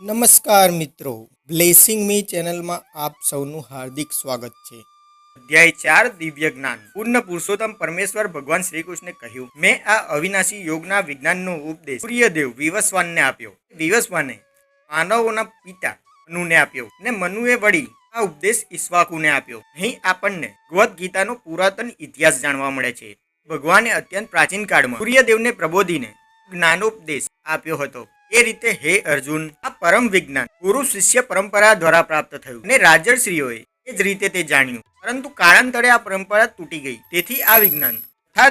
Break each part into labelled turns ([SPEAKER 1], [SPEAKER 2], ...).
[SPEAKER 1] નમસ્કાર મિત્રો. બ્લેસિંગ મી ચેનલમાં આપ સૌનું હાર્દિક સ્વાગત છે.
[SPEAKER 2] અધ્યાય ચાર, દિવ્ય જ્ઞાન. પૂર્ણ પુરુષોત્તમ પરમેશ્વર ભગવાન શ્રી કૃષ્ણે કહ્યું, મેં આ અવિનાશી યોગના વિજ્ઞાનનો ઉપદેશ સૂર્યદેવ વિવસ્વાનને આપ્યો. વિવસ્વાને માનવોના પિતા મનુને આપ્યો ને મનુએ વળી આ ઉપદેશ ઈશ્વાકુને આપ્યો. અહીં આપણને ભગવદ્ ગીતાનો પુરાતન ઇતિહાસ જાણવા મળે છે. ભગવાને અત્યંત પ્રાચીન કાળમાં સૂર્યદેવને પ્રબોધીને જ્ઞાનોપદેશ આપ્યો હતો. એ રીતે હે અર્જુન, આ પરમ વિજ્ઞાન, ગુરુ શિષ્ય પરંપરા દ્વારા પ્રાપ્ત થયું અને રાજર્શ્રીઓએ એ જ રીતે તે જાણ્યું. પરંતુ કાળાંતરે આ પરંપરા તૂટી ગઈ. તેથી આ વિજ્ઞાન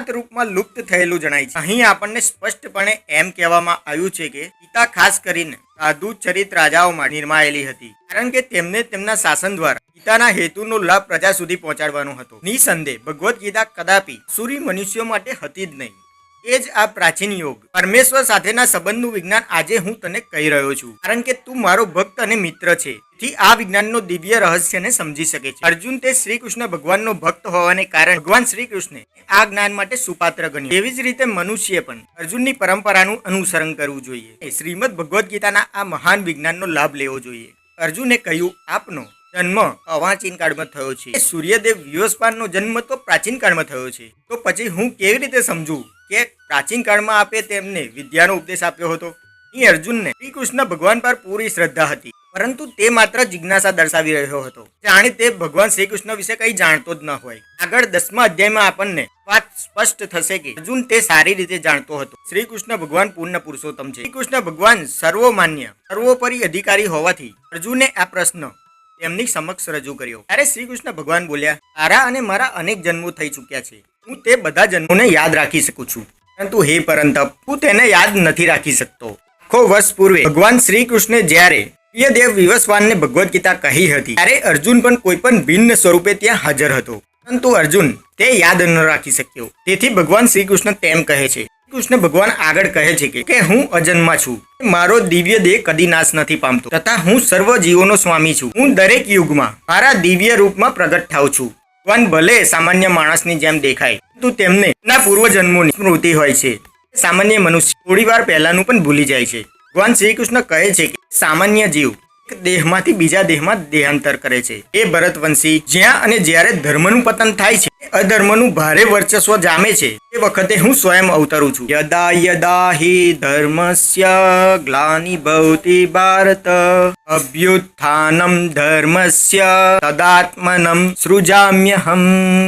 [SPEAKER 2] રૂપમાં લુપ્ત થયેલું જણાય છે. અહીં આપણને સ્પષ્ટપણે એમ કહેવામાં આવ્યું છે કે ગીતા ખાસ કરીને સાધુ ચરિત રાજાઓમાં નિર્માયેલી હતી. કારણ કે તેમને તેમના શાસન દ્વારા ગીતાના હેતુનો લાભ પ્રજા સુધી પહોંચાડવાનો હતો. નિસંદેહ ભગવદ્ ગીતા કદાપી સુરી મનુષ્યો માટે હતી જ નહીં. એ જ આ પ્રાચીન યોગ. પરમેશ્વર સાથેના સંબંધનું વિજ્ઞાન આજે હું તને કહી રહ્યો છું. કારણ કે તું મારો ભક્ત અને મિત્ર છે. થી આ વિજ્ઞાનનો દિવ્ય રહસ્યને સમજી શકે છે. અર્જુન તે શ્રી કૃષ્ણ ભગવાનનો ભક્ત હોવાને કારણે ભગવાન શ્રી કૃષ્ણે આ જ્ઞાન માટે સુપાત્ર ગણ્યું. એવી જ રીતે મનુષ્ય પણ અર્જુનની પરંપરાનું અનુસરણ કરવું જોઈએ. શ્રીમદ ભગવદ્ ગીતાના આ મહાન વિજ્ઞાનનો લાભ લેવો જોઈએ. અર્જુને કહ્યું, આપનો જન્મ અવાચીન કાળમાં થયો છે. સૂર્યદેવ વ્યુઅસ્પાનનો જન્મ તો પ્રાચીન કાળમાં થયો છે. તો પછી હું કેવી રીતે સમજું? કે પ્રાચીન કાળમાં આપે તેમને વિદ્યાનો ઉપદેશ આપ્યો હતો. અહીં અર્જુનને શ્રી કૃષ્ણ ભગવાન પર પૂરી શ્રદ્ધા હતી, પરંતુ તે માત્ર જિજ્ઞાસા દર્શાવી રહ્યો હતો. જાણે તે ભગવાન શ્રી કૃષ્ણ વિશે કંઈ જાણતો જ ન હોય. આગળ દસમા અધ્યાયમાં આપણને વાત સ્પષ્ટ થશે કે અર્જુન તે સારી રીતે જાણતો હતો. શ્રી કૃષ્ણ ભગવાન પૂર્ણ પુરુષોત્તમ છે. શ્રી કૃષ્ણ ભગવાન સર્વમાન્ય, સર્વોપરી અધિકારી હોવાથી અર્જુને આ પ્રશ્ન તેમની સમક્ષ રજૂ કર્યો. ત્યારે શ્રી કૃષ્ણ ભગવાન બોલ્યા, તારા અને મારા અનેક જન્મો થઈ ચૂક્યા છે. હું તે બધા જન્મોને યાદ રાખી શકું છું. પરંતુ હે પરંતપ હું તેને યાદ નથી રાખી શકતો. આખો વર્ષ પૂર્વે ભગવાન શ્રી કૃષ્ણે જ્યારે પ્રિયદેવ વિવસ્વાનને ભગવદ્ ગીતા કહી હતી, ત્યારે અર્જુન પણ કોઈ પણ ભિન્ન સ્વરૂપે ત્યાં હાજર હતો. પરંતુ અર્જુન તે યાદ ન રાખી શક્યો. તેથી ભગવાન શ્રી કૃષ્ણ તેમ કહે છે. કૃષ્ણ ભગવાન આગળ કહે છે કે હું અજન્મા છું. મારો દિવ્ય દેહ કદી નાશ નથી પામતો. તથા હું સર્વ જીવોનો સ્વામી છું. હું દરેક યુગમાં મારા દિવ્ય રૂપમાં પ્રગટ થાઉં છું. ભગવાન ભલે સામાન્ય માણસની જેમ દેખાય, પરંતુ તેમને ના પૂર્વજન્મોની સ્મૃતિ હોય છે. સામાન્ય મનુષ્ય થોડી વાર પહેલાનું પણ ભૂલી જાય છે. ભગવાન શ્રી કૃષ્ણ કહે છે કે, સામાન્ય જીવ દેહમાંથી બીજા દેહમાં દેહાંતર કરે છે. એ ભરતવંશી જ્યાં અને જ્યારે ધર્મનું પતન થાય છે, અધર્મનું ભારે વર્ચસ્વ જામે છે. એ વખતે હું સ્વયં અવતરું છું. યદા યદા હિ ધર્મસ્ય ગ્લાની ભવતી ભારત. અભ્યુત્થાનમ ધર્મસ્ય તદાત્મનમ સૃજામ્યહમ.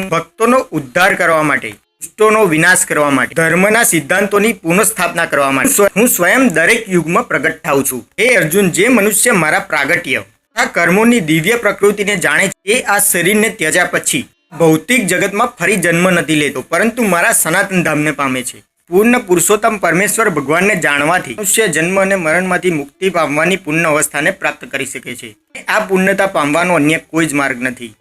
[SPEAKER 2] ભક્તોનો ઉદ્ધાર કરવા માટે દુષ્ટોનો વિનાશ કરવા માટે, ધર્મના સિદ્ધાંતોની પુનઃસ્થાપના કરવા માટે. હું સ્વયં દરેક યુગમાં પ્રગટ થાઉં છું. હે અર્જુન, જે મનુષ્ય મારા પ્રાગટ્ય, આ કર્મોની દિવ્ય પ્રકૃતિને જાણે છે, એ આ શરીરને ત્યજ્યા પછી ભૌતિક જગતમાં ફરી જન્મ નથી લેતો, પરંતુ મારા સનાતન ધામને પામે છે. પૂર્ણ પુરુષોત્તમ પરમેશ્વર ભગવાનને જાણવાથી મનુષ્ય જન્મ અને મરણમાંથી મુક્તિ પામવાની પૂર્ણ અવસ્થાને પ્રાપ્ત કરી શકે છે. આ પૂર્ણતા પામવાનો અન્ય કોઈ જ માર્ગ નથી.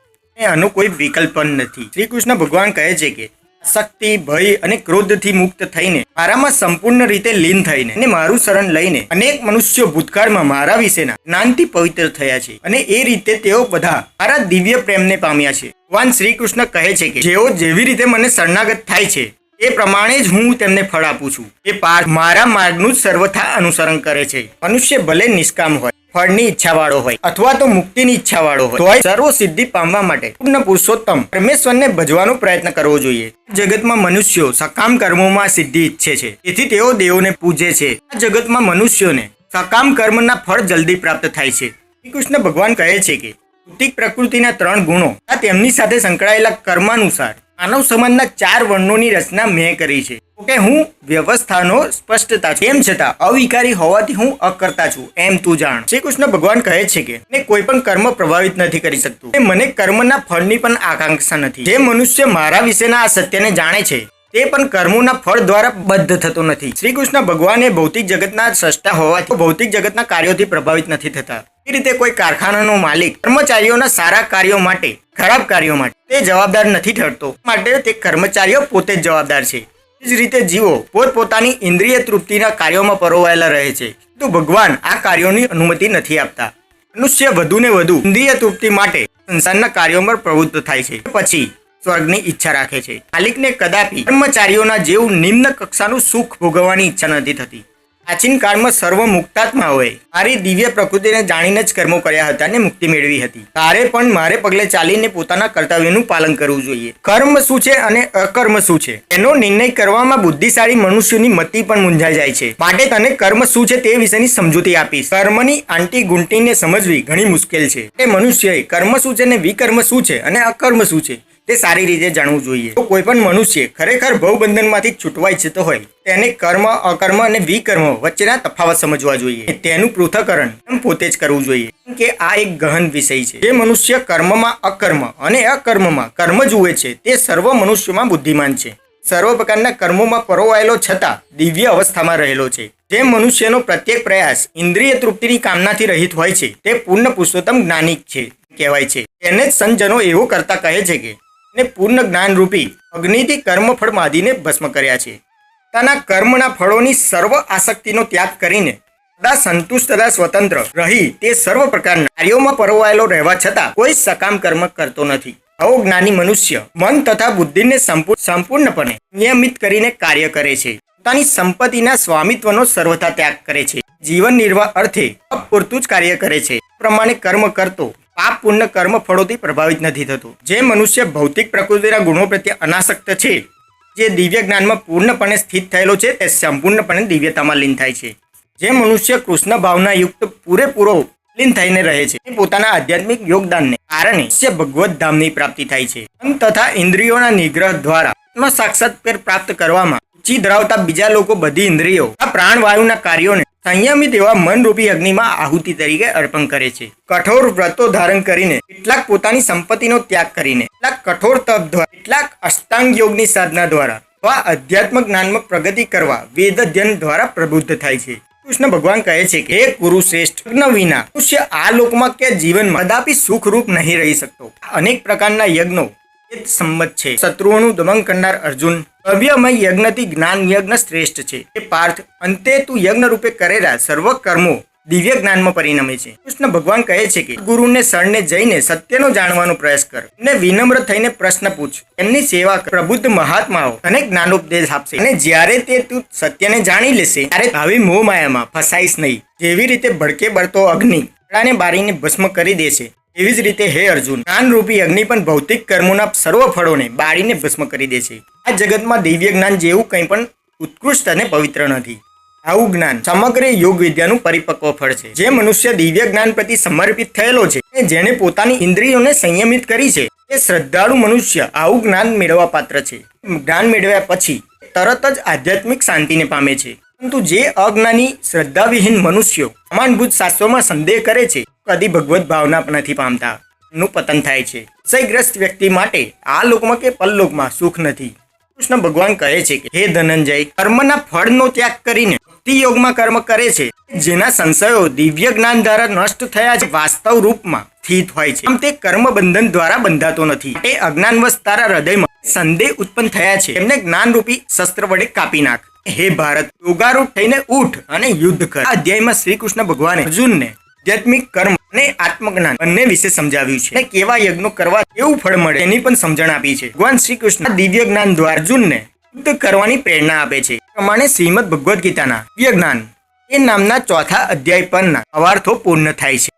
[SPEAKER 2] આનો કોઈ વિકલ્પ નથી. શ્રી કૃષ્ણ ભગવાન કહે છે કે શક્તિ, ભય અને ક્રોધથી મુક્ત થઈને મારામાં સંપૂર્ણ રીતે લીન થઈને અને મારું શરણ લઈને અનેક મનુષ્યો ભૂતકાળમાં મારા વિશેના જ્ઞાનથી પવિત્ર થયા છે. અને એ રીતે તેઓ બધા મારા દિવ્ય પ્રેમને પામ્યા છે. ભગવાન શ્રી કૃષ્ણ કહે છે કે જેઓ જેવી રીતે મને શરણાગત થાય છે એ પ્રમાણે જ હું તેમને ફળ આપું છું. એ પાર મારા માર્ગનું જ સર્વથા અનુસરણ કરે છે. મનુષ્ય ભલે નિષ્કામ હોય, ફળની ઈચ્છાવાળો હોય, અથવા તો મુક્તિની ઈચ્છાવાળો હોય સર્વ સિદ્ધિ પામવા માટે પૂર્ણ પુરુષોત્તમ પરમેશ્વરને ભજવાનો પ્રયત્ન કરવો જોઈએ. જગતમાં મનુષ્યો સકામ કર્મોમાં સિદ્ધિ ઈચ્છે છે. તેથી તેઓ દેવોને પૂજે છે. આ જગતમાં મનુષ્યોને સકામ કર્મના ફળ જલ્દી પ્રાપ્ત થાય છે. શ્રી કૃષ્ણ ભગવાન કહે છે કે ભૌતિક પ્રકૃતિના ત્રણ ગુણો આ તેમની સાથે સંકળાયેલા કર્માનુસાર માનવ સમાજના ચાર વર્ણોની રચના મેં કરી છે. ઓકે હું વ્યવસ્થાનો સ્પષ્ટતા છે. એમ છતાં અવિકારી હોવાથી હું અકર્તા છું. એમ તું જાણ. શ્રી કૃષ્ણ ભગવાન કહે છે કે, મેં કોઈ પણ કર્મ પ્રભાવિત નથી કરી શકતું. મને કર્મના ફળની પણ આકાંક્ષા નથી. જે મનુષ્ય મારા વિશેના આ સત્યને જાણે છે તે પણ કર્મોના ફળ દ્વારા બદ્ધ થતો નથી. શ્રી કૃષ્ણ ભગવાન ભૌતિક જગતના સૃષ્ટા હોવાથી ભૌતિક જગતના કાર્યોથી પ્રભાવિત નથી થતા. એ રીતે કોઈ કારખાનાનો માલિક કર્મચારીઓના સારા કાર્યો માટે, ખરાબ કાર્યો માટે તે જવાબદાર નથી ઠરતો. માટે તે કર્મચારીઓ પોતે જ જવાબદાર છે. એ જ રીતે જીવો પોતપોતાની ઇન્દ્રિય તૃપ્તિના કાર્યોમાં પરોવાયેલા રહે છે. તો ભગવાન આ કાર્યોની અનુમતિ નથી આપતા. મનુષ્ય વધુ ને વધુ ઇન્દ્રિય તૃપ્તિ માટે સંસારના કાર્યોમાં પ્રવૃત્ત થાય છે. પછી સ્વર્ગની ઈચ્છા રાખે છે. માલિકને કદાપી કર્મચારીઓના જેવું નિમ્ન કક્ષાનું સુખ ભોગવવાની ઈચ્છા નથી થતી. પ્રાચીન કાળમાં સર્વ મુક્તાત્માઓએ મારી દિવ્ય પ્રકૃતિને જાણીને જ કર્મો કર્યા હતા અને મુક્તિ મેળવી હતી. તારે પણ મારે પગલે ચાલીને પોતાના કર્તવ્યનું પાલન કરવું જોઈએ. કર્મ શું છે અને અકર્મ શું છે? એનો નિર્ણય કરવામાં બુદ્ધિશાળી મનુષ્યની મતિ પણ મૂંઝાઈ જાય છે. માટે તને કર્મ શું છે તે વિશેની સમજૂતી આપીશ. કર્મની આંટી ગુંટીને સમજવી ઘણી મુશ્કેલ છે. એ મનુષ્યએ કર્મ શું છે અને વિકર્મ શું છે અને અકર્મ શું છે? તે સારી રીતે જાણવું જોઈએ. તો કોઈ પણ મનુષ્ય ખરેખર ભવબંધનમાંથી છૂટવા ઈચ્છતો હોય, તેને કર્મ, અકર્મ અને વિકર્મ વચ્ચેના તફાવત સમજવા જોઈએ. તેનું પૃથકરણ પોતે જ કરવું જોઈએ. કે આ એક ગહન વિષય છે. જે મનુષ્ય કર્મમાં અકર્મ અને અકર્મમાં કર્મ જુએ છે, તે સર્વ મનુષ્યમાં બુદ્ધિમાન છે. સર્વ પ્રકારના કર્મોમાં પરોવાયેલો છતાં દિવ્ય અવસ્થામાં રહેલો છે. જે મનુષ્યનો પ્રત્યેક પ્રયાસ ઇન્દ્રિય તૃપ્તિની કામનાથી રહિત હોય છે, તે પૂર્ણ પુરુષોત્તમ જ્ઞાનિક છે, કહેવાય છે. તેને જ સંજનો એવું કરતા કહે છે કે ને પૂર્ણ જ્ઞાનરૂપી અગ્નિથી કર્મફળ માધીને ભસ્મ કર્યા છે. પોતાના કર્મના ફળોની સર્વ આસક્તિનો ત્યાગ કરીને સદા સંતુષ્ટ તથા સ્વતંત્ર રહી તે સર્વ પ્રકારના કાર્યોમાં પરોવાયેલો રહેવા છતાં કોઈ સકામ કર્મ કરતો નથી. આવો જ્ઞાની મનુષ્ય મન તથા બુદ્ધિને સંપૂર્ણ સંપૂર્ણપણે નિયમિત કરીને કાર્ય કરે છે. પોતાની સંપત્તિના સ્વામિત્વનો સર્વથા ત્યાગ કરે છે. જીવન નિર્વાહ અર્થે અપૂરતું જ કાર્ય કરે છે. પ્રમાણે કર્મ કરતો પાપ પુણ્ય કર્મ ફળોથી પ્રભાવિત નથી થતું. જે મનુષ્ય ભૌતિક પ્રકૃતિના ગુણો પ્રત્યે અનાસક્ત છે, જે દિવ્ય જ્ઞાનમાં પૂર્ણપણે સ્થિત થયેલો છે, તે સંપૂર્ણપણે દિવ્યતામાં લીન થાય છે. જે મનુષ્ય કૃષ્ણ ભાવના યુક્ત પૂરેપૂરો લીન થઈને રહે છે, તે પોતાના આધ્યાત્મિક યોગદાનને કારણે નિશ્ચય ભગવત ધામની પ્રાપ્તિ થાય છે. મન તથા ઇન્દ્રિયોના નિગ્રહ દ્વારા આત્મ સાક્ષાત્કાર પ્રાપ્ત કરવામાં રુચિ ધરાવતા બીજા લોકો બધી ઇન્દ્રિયો આ પ્રાણવાયુના કાર્યોને સંયમિત એવા મનરૂપી અગ્નિમાં આહુતિ તરીકે અર્પણ કરે છે. કઠોર વ્રતો ધારણ કરીને કેટલાક પોતાની સંપત્તિનો ત્યાગ કરીને, કેટલાક કઠોર તપ દ્વારા, કેટલાક અષ્ટાંગ યોગની સાધના દ્વારા, અથવા અધ્યાત્મ જ્ઞાનમાં પ્રગતિ કરવા વેદ અધ્યયન દ્વારા પ્રબુદ્ધ થાય છે. કૃષ્ણ ભગવાન કહે છે કે ગુરુ શ્રેષ્ઠ વિના મનુષ્ય આ લોકમાં કે જીવનમાં કદાપી સુખરૂપ નહીં રહી શકતો. અનેક પ્રકારના યજ્ઞો સંમત છે. શત્રુઓનું દમન કરનાર અર્જુન ભવ્યમય યજ્ઞથી જ્ઞાન યજ્ઞ શ્રેષ્ઠ છે. એ પાર્થ અંતે તું યજ્ઞ રૂપે કરેલા સર્વ કર્મો દિવ્ય જ્ઞાનમાં પરિણમે છે. કૃષ્ણ ભગવાન કહે છે કે, ગુરુને શરણે જઈને સત્યનો જાણવાનો પ્રયાસ કર. ને વિનમ્ર થઈને પ્રશ્ન પૂછ. એમની સેવા કર. પ્રબુદ્ધ મહાત્માઓ અને જ્ઞાનોપદેશ આપશે. અને જ્યારે તે તું સત્યને જાણી લેશે, ત્યારે આવી મોહ માયામાં ફસાઈશ નહીં. જેવી રીતે ભડકે બળતો અગ્નિ કપડાને બારીને ભસ્મ કરી દેશે. એવી જ રીતે હે અર્જુન, જ્ઞાનરૂપી અગ્નિ પણ ભૌતિક કર્મોના સર્વ ફળોને બાળીને ભસ્મ કરી દે છે. આ જગતમાં દિવ્ય જ્ઞાન જેવું કંઈ પણ ઉત્કૃષ્ટ અને પવિત્ર નથી. આવું જ્ઞાન સમગ્ર યોગ વિદ્યાનું પરિપક્વ ફળ છે. જે મનુષ્ય દિવ્ય જ્ઞાન પ્રતિ સમર્પિત થયેલો છે અને જેણે પોતાની ઇન્દ્રિયોને સંયમિત કરી છે તે શ્રદ્ધાળુ મનુષ્ય આવું જ્ઞાન મેળવવા પાત્ર છે. જ્ઞાન મેળવ્યા પછી તરત જ આધ્યાત્મિક શાંતિને પામે છે. પરંતુ જે અજ્ઞાની શ્રદ્ધાવિહીન મનુષ્યો, પ્રમાણભૂત શાસ્ત્રોમાં સંદેહ કરે છે કદી ભગવત ભાવના નથી પામતા. નું પતન થાય છે. સયગ્રસ્ત વ્યક્તિ માટે આ લોકમાં કે પરલોકમાં સુખ નથી. કૃષ્ણ ભગવાન કહે છે કે, હે ધનંજય, કર્મના ફળનો ત્યાગ કરીને ભક્તિ યોગમાં કર્મ કરે છે. જેના સંશયો દિવ્ય જ્ઞાન દ્વારા નષ્ટ થયા છે વાસ્તવ રૂપમાં સ્થિત હોય છે. આમ તે કર્મ બંધન દ્વારા બંધાતો નથી. તે અજ્ઞાનવશ તારા હૃદયમાં સંદેહ ઉત્પન્ન થયા છે. એમને જ્ઞાનરૂપી શસ્ત્ર વડે કાપી નાખ. હે ભારત, યોગારૂપ થઈને ઉઠ અને યુદ્ધ કર. આ અધ્યાયમાં શ્રી કૃષ્ણ ભગવાને અર્જુનને આધ્યાત્મિક કર્મ અને આત્મજ્ઞાન બંને વિશે સમજાવ્યું છે. કેવા યજ્ઞો કરવા કેવું ફળ મળે એની પણ સમજણ આપી છે. ભગવાન શ્રી કૃષ્ણ દિવ્ય જ્ઞાન દ્વારા અર્જુનને યુદ્ધ કરવાની પ્રેરણા આપે છે. પ્રમાણે શ્રીમદ ભગવદ્ ગીતાના દિવ્ય જ્ઞાન એ નામના ચોથા અધ્યાય પરના અવાર્થો પૂર્ણ થાય છે.